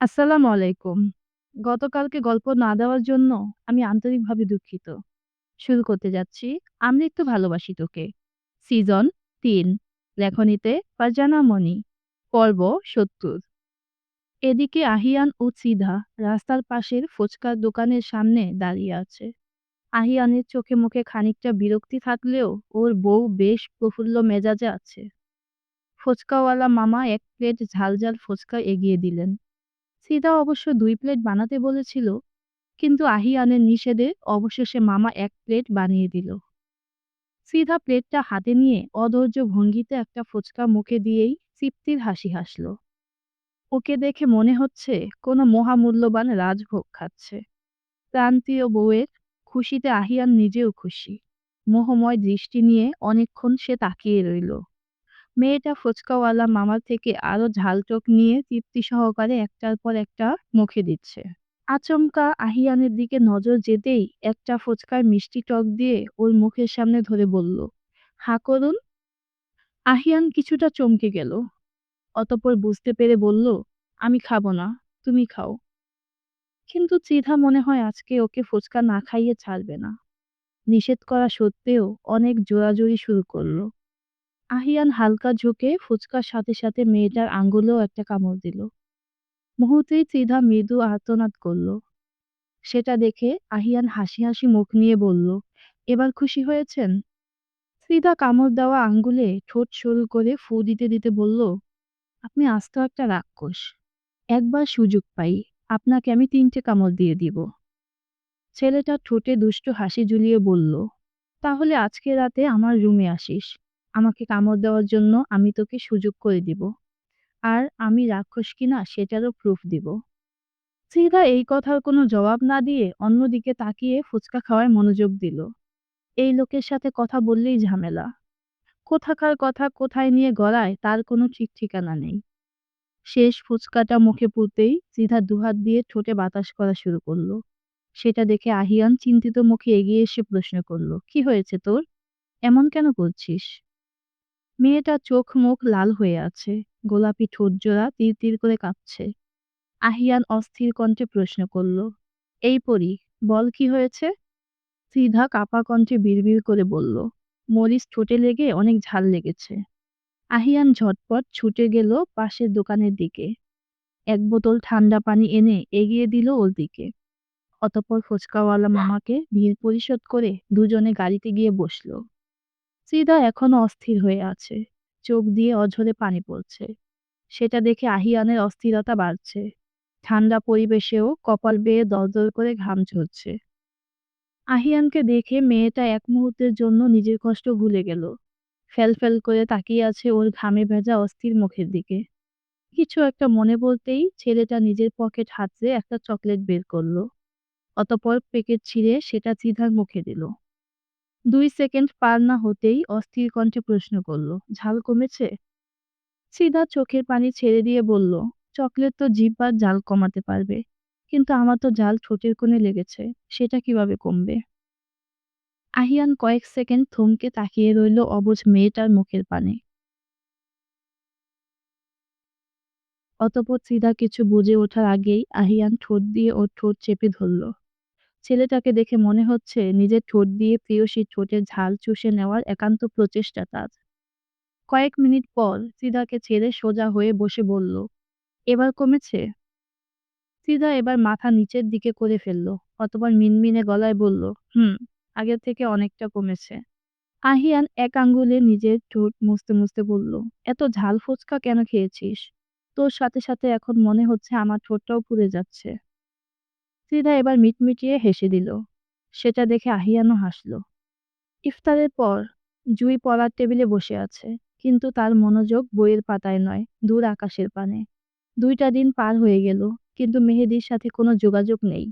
আসসালামু আলাইকুম। গতকালকে গল্প না দেওয়ার জন্য আমি আন্তরিকভাবে দুঃখিত। শুরু করতে যাচ্ছি, আমি একটু ভালোবাসি তোকে। সিজন তিন লেখনীতে ফারজানা মনি। পর্ব ৭০ এদিকে আহিয়ান ও সিধা রাস্তার পাশের ফুচকার দোকানের সামনে দাঁড়িয়ে আছে। আহিয়ানের চোখে মুখে খানিকটা বিরক্তি থাকলেও ওর বউ বেশ প্রফুল্ল মেজাজে আছে। ফুচকাওয়ালা মামা এক প্লেট ঝাল ঝাল ফুচকা এগিয়ে দিলেন। সিদা অবশ্য দুই প্লেট বানাতে বলেছিল, কিন্তু আহিয়ানের নিষেধে অবশেষে মামা এক প্লেট বানিয়ে দিল। সিধা প্লেটটা হাতে নিয়ে অধৈর্য ভঙ্গিতে একটা ফুচকা মুখে দিয়েই তৃপ্তির হাসি হাসল। ওকে দেখে মনে হচ্ছে কোনো মহামূল্যবান রাজভোগ খাচ্ছে। প্রান্তীয় বউয়ের খুশিতে আহিয়ান নিজেও খুশি। মোহময় দৃষ্টি নিয়ে অনেকক্ষণ সে তাকিয়ে রইল। মেয়েটা ফুচকাওয়ালা মামার থেকে আরও ঝালটক নিয়ে তৃপ্তি সহকারে একটার পর একটা মুখে দিচ্ছে। আচমকা আহিয়ানের দিকে নজর যেতেই একটা ফুচকায় মিষ্টি টক দিয়ে ওর মুখের সামনে ধরে বলল, হা করুন। আহিয়ান কিছুটা চমকে গেল। অতপর বুঝতে পেরে বলল, আমি খাব না, তুমি খাও। কিন্তু চিধা মনে হয় আজকে ওকে ফুচকা না খাইয়ে ছাড়বে না। নিষেধ করা সত্ত্বেও অনেক জোরাজুরি শুরু করল। আহিয়ান হালকা ঝুঁকে ফুচকার সাথে সাথে মেয়েটার আঙ্গুলেও একটা কামড় দিল। মুহূর্তেই ত্রিধা মৃদু আর্তনাদ করল। সেটা দেখে আহিয়ান হাসি হাসি মুখ নিয়ে বলল, এবার খুশি হয়েছেন? ত্রিধা কামড় দেওয়া আঙ্গুলে ঠোঁট সরু করে ফু দিতে দিতে বলল, আপনি আস্ত একটা রাক্ষস। একবার সুযোগ পাই, আপনাকে আমি তিনটে কামড় দিয়ে দিব। ছেলেটা ঠোঁটে দুষ্ট হাসি ঝুলিয়ে বলল, তাহলে আজকে রাতে আমার রুমে আসিস। আমাকে কামড় দেওয়ার জন্য আমি তোকে সুযোগ করে দিব। আর আমি রাক্ষস কিনা সেটারও প্রুফ দিব। সিধা এই কথার কোনো জবাব না দিয়ে অন্যদিকে তাকিয়ে ফুচকা খাওয়ায় মনোযোগ দিল। এই লোকের সাথে কথা বললেই ঝামেলা। কোথাকার কথা কোথায় নিয়ে গড়ায় তার কোনো ঠিক ঠিকানা নেই। শেষ ফুচকাটা মুখে পুরতেই সিধা দুহাত দিয়ে ঠোঁটে বাতাস করা শুরু করল। সেটা দেখে আহিয়ান চিন্তিত মুখে এগিয়ে এসে প্রশ্ন করল, কি হয়েছে তোর? এমন কেন করছিস? মেয়েটা চোখ মুখ লাল হয়ে আছে। গোলাপি ঠোঁটজোড়া তীর তীর করে কাঁপছে। আহিয়ান অস্থির কণ্ঠে প্রশ্ন করল, এই পরি, বল কি হয়েছে? সিধা কাপা কণ্ঠে বিড়বিড় করে বলল, মরিচ ঠোঁটে লেগে অনেক ঝাল লেগেছে। আহিয়ান ঝটপট ছুটে গেল পাশের দোকানের দিকে। এক বোতল ঠান্ডা পানি এনে এগিয়ে দিল ওর দিকে। অতপর ফুচকাওয়ালা মামাকে ভিড় পরিশোধ করে দুজনে গাড়িতে গিয়ে বসল। সিদা এখনও অস্থির হয়ে আছে। চোখ দিয়ে অঝরে পানি পড়ছে। সেটা দেখে আহিয়ানের অস্থিরতা বাড়ছে। ঠান্ডা পরিবেশেও কপাল বেয়ে দরদর করে ঘাম ঝরছে। আহিয়ানকে দেখে মেয়েটা এক মুহূর্তের জন্য নিজের কষ্ট ভুলে গেল। ফেল ফেল করে তাকিয়ে আছে ওর ঘামে ভেজা অস্থির মুখের দিকে। কিছু একটা মনে বলতেই ছেলেটা নিজের পকেট হাতড়ে একটা চকলেট বের করল। অতপর প্যাকেট ছিঁড়ে সেটা চিধার মুখে দিল। দুই সেকেন্ড পার না হতেই অস্থির কণ্ঠে প্রশ্ন করল, ঝাল কমেছে? সিধা চোখের পানি ছেড়ে দিয়ে বলল, চকলেট তো জিহ্বার জাল কমাতে পারবে, কিন্তু আমার তো জাল ঠোঁটের কোণে লেগেছে, সেটা কীভাবে কমবে? আহিয়ান কয়েক সেকেন্ড থমকে তাকিয়ে রইল অবুঝ মেয়েটার মুখের পানে। অতপর সিধা কিছু বুঝে ওঠার আগেই আহিয়ান ঠোঁট দিয়ে ওর ঠোঁট চেপে ধরল। ছেলেটাকে দেখে মনে হচ্ছে নিজের ঠোঁট দিয়ে প্রিয়সীর ঠোঁটের ঝাল চুষে নেওয়ার একান্ত প্রচেষ্টা তার। কয়েক মিনিট পর সিদাকে ছেড়ে সোজা হয়ে বসে বলল, এবার কমেছে? সিদা এবার মাথা নিচের দিকে করে ফেলল, অতবার মিনমিনে গলায় বলল, হুম, আগের থেকে অনেকটা কমেছে। আহিয়ান এক আঙ্গুলে নিজের ঠোঁট মুছতে মুছতে বলল, এত ঝাল ফুচকা কেন খেয়েছিস? তোর সাথে সাথে এখন মনে হচ্ছে আমার ঠোঁটটাও পুড়ে যাচ্ছে। সিধা এবার মিটমিটিয়ে হেসে দিল। সেটা দেখে আহিয়ানও হাসল। ইফতারের পর, জুই পড়ার টেবিলে বসে আছে, কিন্তু তার মনোযোগ বইয়ের পাতায় নয়, দূর আকাশের পানে। দুইটা দিন পার হয়ে গেল, কিন্তু মেহেদির সাথে কোনো যোগাযোগ নেই।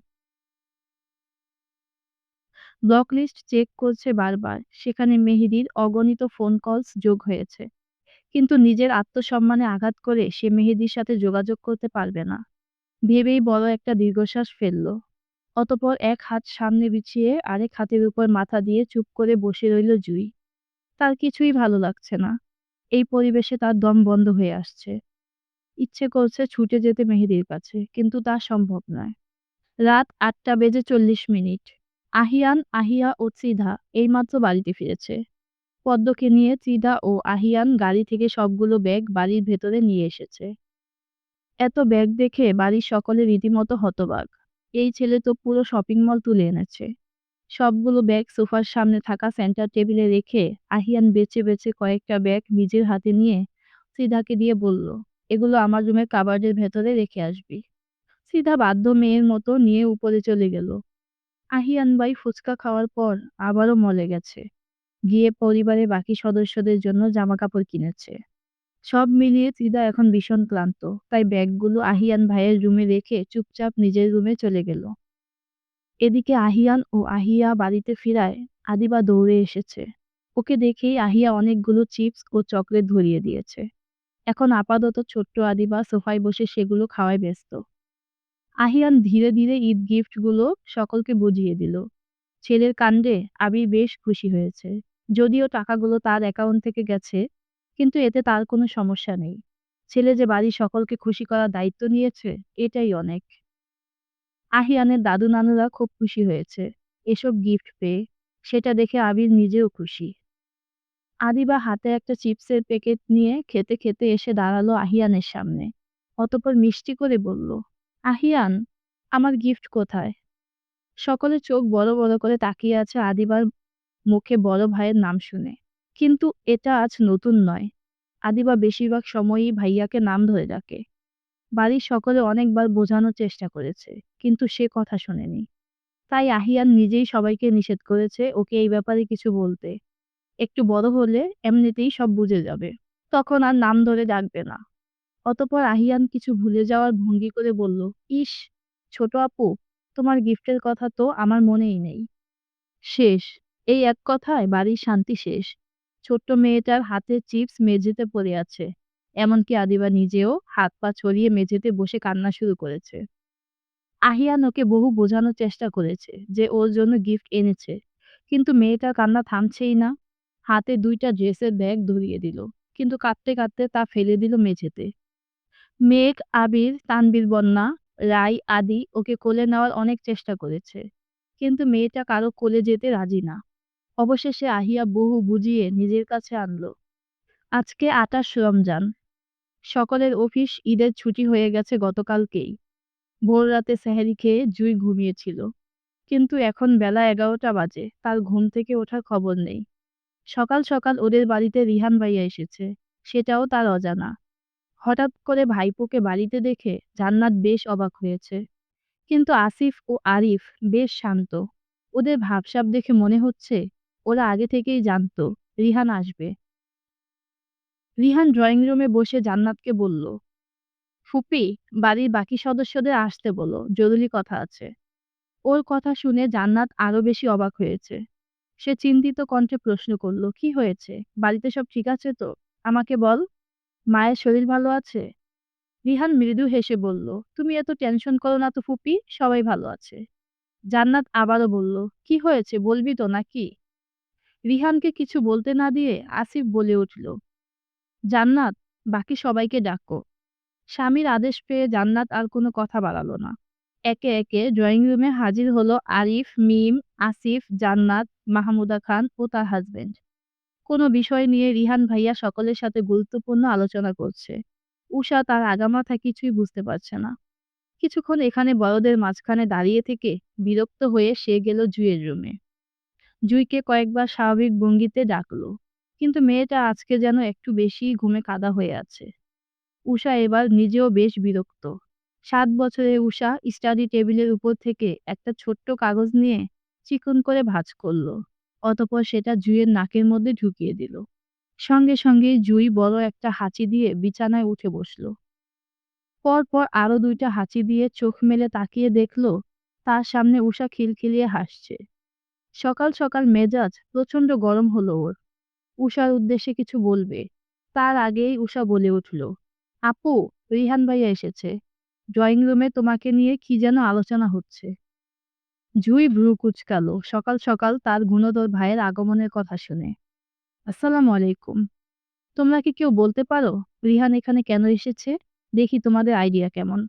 ব্লক লিস্ট চেক করছে বারবার, সেখানে মেহেদির অগণিত ফোন কলস যোগ হয়েছে। কিন্তু নিজের আত্মসম্মানে আঘাত করে সে মেহেদির সাথে যোগাযোগ করতে পারবে না। ভেবেই বড় একটা দীর্ঘশ্বাস ফেলল। অতপর এক হাত সামনে বিছিয়ে আরেক হাতের উপর মাথা দিয়ে চুপ করে বসে রইল জুই। তার কিছুই ভালো লাগছে না। এই পরিবেশে তার দম বন্ধ হয়ে আসছে। ইচ্ছে করছে ছুটে যেতে মেহেদির কাছে, কিন্তু তা সম্ভব নয়। রাত আটটা বেজে চল্লিশ মিনিট। আহিয়ান, আহিয়া ও চিধা এইমাত্র বাড়িতে ফিরেছে। পদ্মকে নিয়ে চিধা ও আহিয়ান গাড়ি থেকে সবগুলো ব্যাগ বাড়ির ভেতরে নিয়ে এসেছে। এত ব্যাগ দেখে বাড়ির সকলে রীতিমতো হতবাক। এই ছেলে তো পুরো শপিং মল তুলে এনেছে। সবগুলো ব্যাগ সোফার সামনে থাকা সেন্টার টেবিলে রেখে আহিয়ান বেছে বেছে কয়েকটা ব্যাগ নিজের হাতে নিয়ে সিধাকে দিয়ে বলল, এগুলো আমার রুমের কাবার্ডের ভেতরে রেখে আসবি। সিধা বাধ্য মেয়ের মতো নিয়ে উপরে চলে গেল। আহিয়ান বাই ফুচকা খাওয়ার পর আবারও মলে গেছে। গিয়ে পরিবারের বাকি সদস্যদের জন্য জামা কাপড় কিনেছে। সব মিলিয়ে চিদা এখন ভীষণ ক্লান্ত। তাই ব্যাগগুলো আহিয়ান ভাইয়ের রুমে রেখে চুপচাপ নিজের রুমে চলে গেল। এদিকে আহিয়ান ও আহিয়া বাড়িতে ফিরায় আদিবা দৌড়ে এসেছে। ওকে দেখেই আহিয়া অনেকগুলো চিপস ও চকলেট ধরিয়ে দিয়েছে। এখন আপাতত ছোট্ট আদিবা সোফায় বসে সেগুলো খাওয়ায় ব্যস্ত। আহিয়ান ধীরে ধীরে ঈদ গিফটগুলো সকলকে বুঝিয়ে দিল। ছেলের কাণ্ডে আবির বেশ খুশি হয়েছে। যদিও টাকাগুলো তার অ্যাকাউন্ট থেকে গেছে কিন্তু এতে তার কোনো সমস্যা নেই। ছেলে যে বাড়ির সকলকে খুশি করার দায়িত্ব নিয়েছে, এটাই অনেক। আহিয়ানের দাদু নানুরা খুব খুশি হয়েছে। এসব গিফট পেয়ে, সেটা দেখে আবির নিজেও খুশি। আদিবা হাতে একটা চিপসের প্যাকেট নিয়ে খেতে খেতে এসে দাঁড়াল আহিয়ানের সামনে। অতপর মিষ্টি করে বলল, আহিয়ান, আমার গিফট কোথায়? সকলে চোখ বড় বড় করে তাকিয়ে আছে আদিবার মুখে বড় ভাইয়ের নাম শুনে। কিন্তু এটা আজ নতুন নয়। আদিবা বেশিরভাগ সময়ই ভাইয়াকে নাম ধরে ডাকে। বাড়ির সকলে অনেকবার বোঝানোর চেষ্টা করেছে, কিন্তু সে কথা শোনেনি। তাই আহিয়ান নিজেই সবাইকে নিষেধ করেছে ওকে এই ব্যাপারে কিছু বলতে। একটু বড় হলে এমনিতেই সব বুঝে যাবে। তখন আর নাম ধরে ডাকবে না। অতপর আহিয়ান কিছু ভুলে যাওয়ার ভঙ্গি করে বলল, ইস, ছোট আপু, তোমার গিফটের কথা তো আমার মনেই নেই। শেষ, এই এক কথায় বাড়ির শান্তি শেষ। ছোট্ট মেয়েটার হাতে চিপস মেঝেতে পড়ে আছে। এমনকি আদিবা নিজেও হাত পা ছড়িয়ে মেঝেতে বসে কান্না শুরু করেছে। আহিয়ান ওকে বহু বোঝানোর চেষ্টা করেছে যে ওর জন্য গিফট এনেছে, কিন্তু মেয়েটার কান্না থামছেই না। হাতে দুইটা ড্রেসের ব্যাগ ধরিয়ে দিল, কিন্তু কাঁদতে কাঁদতে তা ফেলে দিল মেঝেতে। মেঘ, আবির তানবীর বন্যা, রাই, আদি ওকে কোলে নেওয়ার অনেক চেষ্টা করেছে, কিন্তু মেয়েটা কারও কোলে যেতে রাজি না। অবশেষে আহিয়া বহু বুঝিয়ে নিজের কাছে আনল। আজকে আটাশ রমজান। সকলের অফিস ঈদের ছুটি হয়ে গেছে গতকালকেই। ভোর রাতে সেহেরি খেয়ে জুই ঘুমিয়েছিল। কিন্তু এখন বেলা এগারোটা বাজে, তার ঘুম থেকে ওঠার খবর নেই। সকাল সকাল ওদের বাড়িতে রিহান ভাইয়া এসেছে, সেটাও তার অজানা। হঠাৎ করে ভাইপোকে বাড়িতে দেখে জান্নাত বেশ অবাক হয়েছে। কিন্তু আসিফ ও আরিফ বেশ শান্ত। ওদের ভাবসাব দেখে মনে হচ্ছে ওরা আগে থেকেই জানতো, রিহান আসবে। রিহান ড্রয়িং রুমে বসে জান্নাতকে বলল, ফুপি, বাড়ির বাকি সদস্যদের আসতে বলো, জরুরি কথা আছে। ওর কথা শুনে জান্নাত আরও বেশি অবাক হয়েছে। সে চিন্তিত কণ্ঠে প্রশ্ন করল, কি হয়েছে? বাড়িতে সব ঠিক আছে তো? আমাকে বল, মায়ের শরীর ভালো আছে? রিহান মৃদু হেসে বলল, তুমি এত টেনশন করো না তো ফুপি, সবাই ভালো আছে। জান্নাত আবারও বলল, কি হয়েছে, বলবি তো নাকি? রিহানকে কিছু বলতে না দিয়ে আসিফ বলে উঠল, জান্নাত, বাকি সবাইকে ডাকো। স্বামীর আদেশ পেয়ে জান্নাত আর কোনো কথা বাড়ালো না। একে একে ড্রয়িং রুমে হাজির হলো আরিফ, মিম, আসিফ, জান্নাত, মাহমুদা খান ও তার হাজবেন্ড। কোনো বিষয় নিয়ে রিহান ভাইয়া সকলের সাথে গুরুত্বপূর্ণ আলোচনা করছে। উষা তার আগামাথা কিছুই বুঝতে পারছে না। কিছুক্ষণ এখানে বড়দের মাঝখানে দাঁড়িয়ে থেকে বিরক্ত হয়ে সে গেল জুয়ের রুমে। জুইকে কয়েকবার স্বাভাবিক ভঙ্গিতে ডাকলো। কিন্তু মেয়েটা আজকে যেন একটু বেশি ঘুমে কাদা হয়ে আছে। উষা এবার নিজেও বেশ বিরক্ত। সাত বছরে উষা স্টাডি টেবিলের উপর থেকে একটা ছোট্ট কাগজ নিয়ে চিকন করে ভাঁজ করল। অতপর সেটা জুইয়ের নাকের মধ্যে ঢুকিয়ে দিল। সঙ্গে সঙ্গে জুই বড় একটা হাঁচি দিয়ে বিছানায় উঠে বসল। পরপর আরও দুইটা হাঁচি দিয়ে চোখ মেলে তাকিয়ে দেখল, তার সামনে উষা খিলখিলিয়ে হাসছে। সকাল সকাল মেজাজ প্রচণ্ড গরম হলো ওর। উষার উদ্দেশ্যে কিছু বলবে। তার আগেই উষা বলে উঠল, আপু, রিহান ভাইয়া এসেছে। ড্রয়িং রুমে তোমাকে নিয়ে কি যেন আলোচনা হচ্ছে জুই ভ্রু কুচকালো, সকাল সকাল তার গুণধর ভাইয়ের আগমনের কথা শুনে। আসসালামু আলাইকুম। তোমরা কি কেউ বলতে পারো রিহান এখানে কেন এসেছে? দেখি তোমাদের আইডিয়া কেমন।